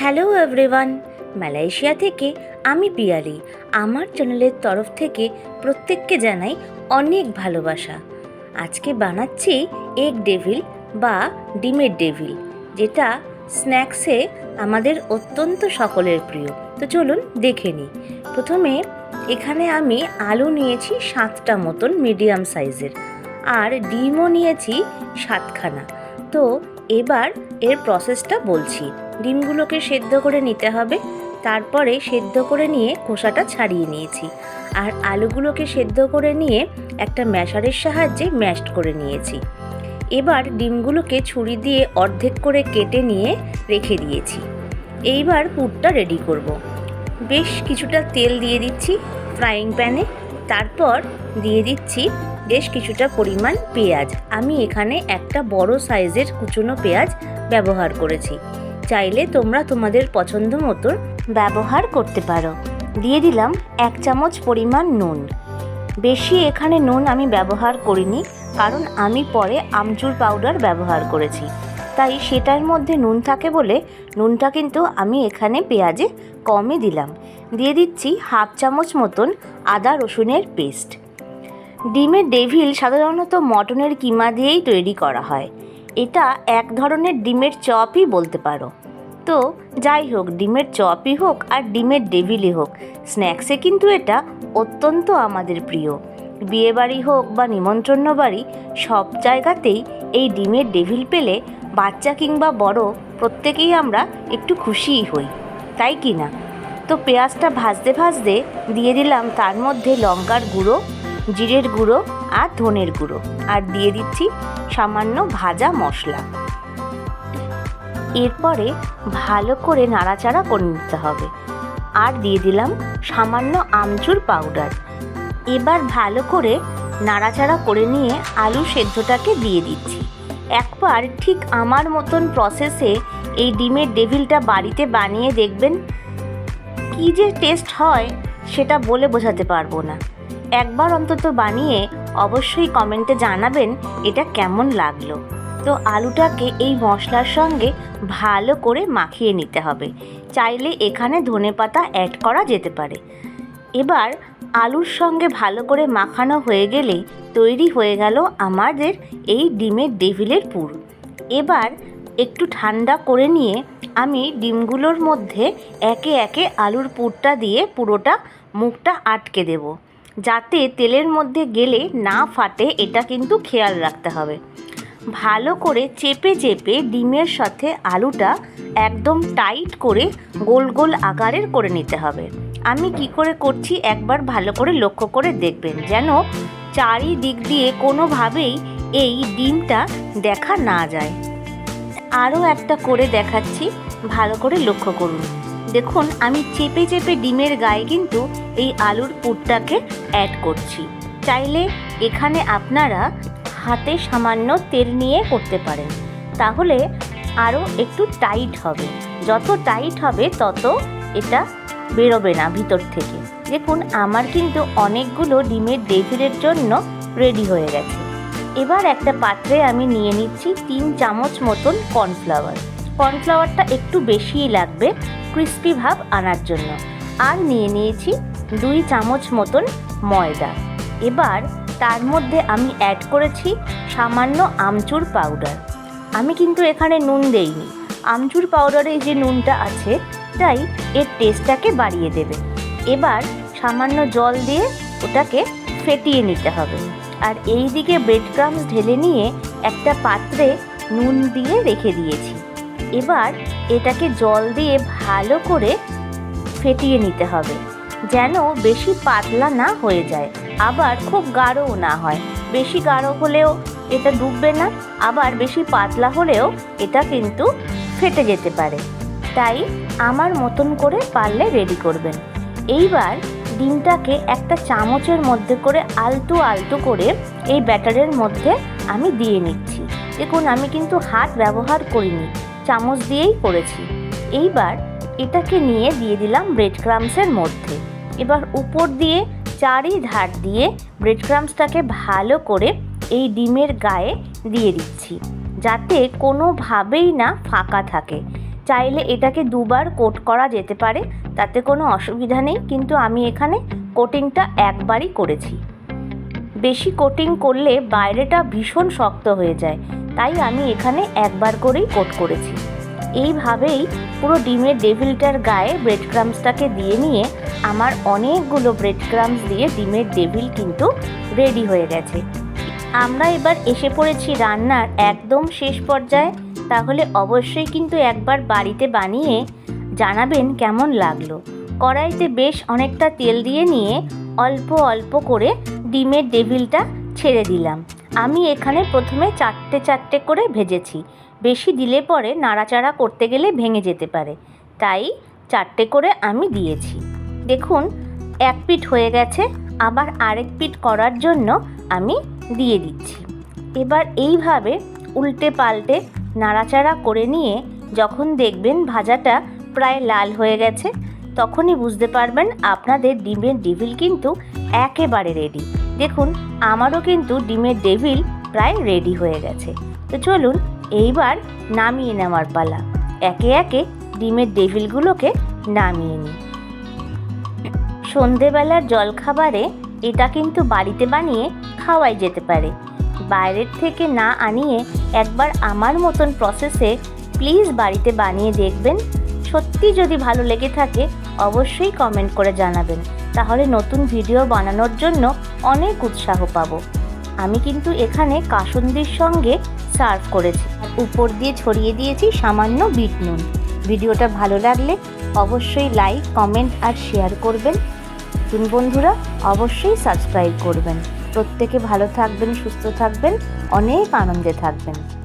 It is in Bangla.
হ্যালো এভরিওয়ান মালয়েশিয়া থেকে আমি পিয়ালি। আমার চ্যানেলের তরফ থেকে প্রত্যেককে জানাই অনেক ভালোবাসা। আজকে বানাচ্ছি এগ ডেভিল বা ডিমের ডেভিল যেটা স্ন্যাক্সে আমাদের অত্যন্ত সকলের প্রিয়। তো চলুন দেখে নিই। প্রথমে এখানে আমি আলু নিয়েছি সাতটা মতন মিডিয়াম সাইজের আর ডিমও নিয়েছি সাতখানা। তো এবার এর প্রসেসটা বলছি। ডিমগুলোকে সেদ্ধ করে নিতে হবে। তারপরে সেদ্ধ করে নিয়ে খোসাটা ছাড়িয়ে নিয়েছি। আর আলুগুলোকে সেদ্ধ করে নিয়ে একটা ম্যাশারের সাহায্যে ম্যাশড করে নিয়েছি। এবার ডিমগুলোকে ছুরি দিয়ে অর্ধেক করে কেটে নিয়ে রেখে দিয়েছি। এইবার পুরটা রেডি করব। বেশ কিছুটা তেল দিয়ে দিচ্ছি ফ্রাইং প্যানে। তারপর দিয়ে দিচ্ছি বেশ কিছুটা পরিমাণ পেঁয়াজ। আমি এখানে একটা বড় সাইজের কুচনো পেঁয়াজ ব্যবহার করেছি। চাইলে তোমরা তোমাদের পছন্দ মতন ব্যবহার করতে পারো। দিয়ে দিলাম এক চামচ পরিমাণ নুন। বেশি এখানে নুন আমি ব্যবহার করিনি, কারণ আমি পরে আমচুর পাউডার ব্যবহার করেছি। তাই সেটার মধ্যে নুন থাকে বলে নুনটা কিন্তু আমি এখানে পেঁয়াজে কমই দিলাম। দিয়ে দিচ্ছি হাফ চামচ মতন আদা রসুনের পেস্ট। ডিমের ডেভিল সাধারণত মটনের কিমা দিয়েই তৈরি করা হয়। এটা এক ধরনের ডিমের চপই বলতে পারো। তো যাই হোক, ডিমের চপই হোক আর ডিমের ডেভিলই হোক, স্ন্যাক্সে কিন্তু এটা অত্যন্ত আমাদের প্রিয়। বিয়েবাড়ি হোক বা নিমন্ত্রণ বাড়ি, সব জায়গাতেই এই ডিমের ডেভিল পেলে বাচ্চা কিংবা বড় প্রত্যেকেই আমরা একটু খুশিই হই, তাই কি না? তো পেঁয়াজটা ভাজতে ভাজতে দিয়ে দিলাম, তার মধ্যে লঙ্কার গুঁড়ো, জিরের গুঁড়ো আর ধনের গুঁড়ো। আর দিয়ে দিচ্ছি সামান্য ভাজা মশলা। এরপরে ভালো করে নাড়াচাড়া করে নিতে হবে। আর দিয়ে দিলাম সামান্য আমচুর পাউডার। এবার ভালো করে নাড়াচাড়া করে নিয়ে আলু সেদ্ধটাকে দিয়ে দিচ্ছি। একবার ঠিক আমার মতন প্রসেসে এই ডিমের ডেভিলটা বাড়িতে বানিয়ে দেখবেন। কী যে টেস্ট হয় সেটা বলে বোঝাতে পারব না। একবার অন্তত বানিয়ে অবশ্যই কমেন্টে জানাবেন এটা কেমন লাগল। তো আলুটাকে এই মশলার সঙ্গে ভালো করে মাখিয়ে নিতে হবে। চাইলে এখানে ধনেপাতা অ্যাড করা যেতে পারে। এবার আলুর সঙ্গে ভালো করে মাখানো হয়ে গেলে তৈরি হয়ে গেল আমাদের এই ডিমের ডেভিলের পুর। এবার একটু ঠান্ডা করে নিয়ে আমি ডিমগুলোর মধ্যে একে একে আলুর পুরটা দিয়ে পুরোটা মুখটা আটকে দেব। যাতে তেলের মধ্যে গেলে না ফাটে, এটা কিন্তু খেয়াল রাখতে হবে। ভালো করে চেপে চেপে ডিমের সাথে আলুটা একদম টাইট করে গোল গোল আকারের করে নিতে হবে। আমি কি করে করছি একবার ভালো করে লক্ষ্য করে দেখবেন, যেন চারিদিক দিয়ে কোনোভাবেই এই ডিমটা দেখা না যায়। আরও একটা করে দেখাচ্ছি, ভালো করে লক্ষ্য করুন। দেখুন, আমি চেপে চেপে ডিমের গায়ে কিন্তু এই আলুর পুরটাকে অ্যাড করছি। চাইলে এখানে আপনারা হাতে সামান্য তেল নিয়ে করতে পারেন। তাহলে আরও একটু টাইট হবে। যত টাইট হবে, তত এটা বেরোবে না ভিতর থেকে। দেখুন, আমার কিন্তু অনেকগুলো ডিমের ডেভিলের জন্য রেডি হয়ে গেছে। এবার একটা পাত্রে আমি নিয়ে নিচ্ছি তিন চামচ মতন কর্নফ্লাওয়ার কর্নফ্লাওয়ারটা একটু বেশিই লাগবে, ক্রিস্পি ভাব আনার জন্য। আর নিয়ে নিয়েছি দুই চামচ মতন ময়দা। এবার তার মধ্যে আমি অ্যাড করেছি সামান্য আমচুর পাউডার আমি কিন্তু এখানে নুন দেইনি। আমচুর পাউডারে যে নুনটা আছে, তাই এর টেস্টটাকে বাড়িয়ে দেবে। এবার সামান্য জল দিয়ে ওটাকে ফেটিয়ে নিতে হবে। আর এই দিকে ব্রেড ক্রামস ঢেলে নিয়ে একটা পাত্রে নুন দিয়ে রেখে দিয়েছি। এবার এটাকে জল দিয়ে ভালো করে ফেটিয়ে নিতে হবে, যেন বেশি পাতলা না হয়ে যায়। আবার খুব গাঢ়ও না হয়। বেশি গাঢ় হলেও এটা ডুববে না, আবার বেশি পাতলা হলেও এটা কিন্তু ফেটে যেতে পারে। তাই আমার মতন করে পারলে রেডি করবেন। এইবার ডিমটাকে একটা চামচের মধ্যে করে আলতু আলতু করে এই ব্যাটারের মধ্যে আমি দিয়ে নিচ্ছি। দেখুন, আমি কিন্তু হাত ব্যবহার করিনি। চামচ দিয়েই করেছি। এইবার এটাকে নিয়ে দিয়ে দিলাম ব্রেড ক্রামসের মধ্যে। এবার উপর দিয়ে চারি ধার দিয়ে ব্রেড ক্রামসটাকে ভালো করে এই ডিমের গায়ে দিয়ে দিচ্ছি। যাতে কোনোভাবেই না ফাঁকা থাকে। চাইলে এটাকে দুবার কোট করা যেতে পারে, তাতে কোনো অসুবিধা নেই, কিন্তু আমি এখানে কোটিংটা একবারই করেছি। বেশি কোটিং করলে বাইরেটা ভীষণ শক্ত হয়ে যায়। তাই আমি এখানে একবার করেই কোট করেছি। এইভাবেই পুরো ডিমের ডেভিলটার গায়ে ব্রেড ক্রামসটাকে দিয়ে নিয়ে আমার অনেকগুলো ব্রেড ক্রামস দিয়ে ডিমের ডেভিল কিন্তু রেডি হয়ে গেছে। আমরা এবার এসে পড়েছি রান্নার একদম শেষ পর্যায়ে। তাহলে অবশ্যই কিন্তু একবার বাড়িতে বানিয়ে জানাবেন কেমন লাগল। কড়াইতে বেশ অনেকটা তেল দিয়ে নিয়ে অল্প অল্প করে ডিমের ডেভিলটা ছেড়ে দিলাম। আমি এখানে প্রথমে চারটে চারটে করে ভেজেছি। বেশি দিলে পরে নাড়াচাড়া করতে গেলে ভেঙে যেতে পারে। তাই চারটে করে আমি দিয়েছি। দেখুন, এক পিঠ হয়ে গেছে, আবার আরেক পিঠ করার জন্য আমি দিয়ে দিচ্ছি। এবার এইভাবে উল্টে পাল্টে নাড়াচাড়া করে নিয়ে যখন দেখবেন ভাজাটা প্রায় লাল হয়ে গেছে, তখনই বুঝতে পারবেন আপনাদের ডিমের ডিভিল কিন্তু একেবারে রেডি দেখুন, আমারও কিন্তু ডিমের ডেভিল প্রায় রেডি হয়ে গেছে। তো চলুন, এইবার নামিয়ে নেওয়ার পালা। একে একে ডিমের ডেভিলগুলোকে নামিয়ে নিই। সন্ধেবেলার জলখাবারে এটা কিন্তু বাড়িতে বানিয়ে খাওয়াই যেতে পারে। বাইরের থেকে না আনিয়ে একবার আমার মতন প্রসেসে প্লিজ বাড়িতে বানিয়ে দেখবেন। সত্যি যদি ভালো লেগে থাকে, অবশ্যই কমেন্ট করে জানাবেন। তাহলে নতুন ভিডিও বানানোর জন্য অনেক উৎসাহ পাবো। আমি কিন্তু এখানে কাসুন্দির সঙ্গে সার্ভ করেছি। উপর দিয়ে ছড়িয়ে দিয়েছি সামান্য বিট নুন। ভিডিওটা ভালো লাগলে অবশ্যই লাইক, কমেন্ট আর শেয়ার করবেন। নতুন বন্ধুরা, অবশ্যই সাবস্ক্রাইব করবেন। প্রত্যেকে ভালো থাকবেন, সুস্থ থাকবেন, অনেক আনন্দে থাকবেন।